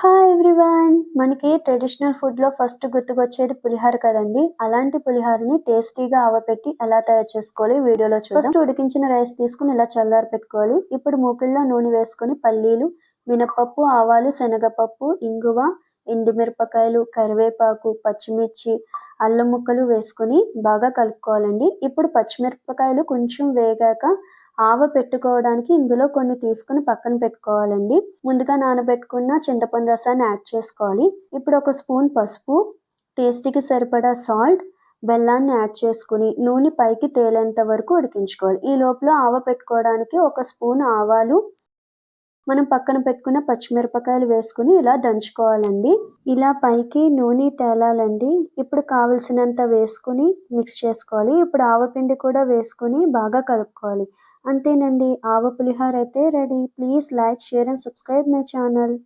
Hi everyone మనకి traditional ఫుడ్లో first గుర్తుకొచ్చేది పులిహోర కదండి. అలాంటి పులిహారని టేస్టీగా ఆవపెట్టి ఎలా తయారు చేసుకోవాలి వీడియోలో చూద్దాం. ఫస్ట్ ఉడికించిన రైస్ తీసుకుని ఇలా చల్లారి పెట్టుకోవాలి. ఇప్పుడు మూకిల్లో నూనె వేసుకొని పల్లీలు మినపప్పు ఆవాలు శనగపప్పు ఇంగువ ఎండుమిరపకాయలు కరివేపాకు పచ్చిమిర్చి అల్లం ముక్కలు వేసుకొని బాగా కలుపుకోవాలండి. ఇప్పుడు పచ్చిమిరపకాయలు కొంచెం వేగాక ఆవ పెట్టుకోవడానికి ఇందులో కొన్ని తీసుకుని పక్కన పెట్టుకోవాలండి. ముందుగా నానబెట్టుకున్న చింతపండు రసాన్ని యాడ్ చేసుకోవాలి. ఇప్పుడు ఒక స్పూన్ పసుపు టేస్ట్కి సరిపడా సాల్ట్ బెల్లాన్ని యాడ్ చేసుకుని నూనె పైకి తేలేంత వరకు ఉడికించుకోవాలి. ఈ లోపల ఆవ పెట్టుకోవడానికి ఒక స్పూన్ ఆవాలు మనం పక్కన పెట్టుకున్న పచ్చిమిరపకాయలు వేసుకుని ఇలా దంచుకోవాలండి. ఇలా పైకి నూనె తేలాలండి. ఇప్పుడు కావలసినంత వేసుకుని మిక్స్ చేసుకోవాలి. ఇప్పుడు ఆవపిండి కూడా వేసుకుని బాగా కలుపుకోవాలి. అంతేనండి. ఆవ పులిహోర అయితే ready. Please like share and subscribe my channel.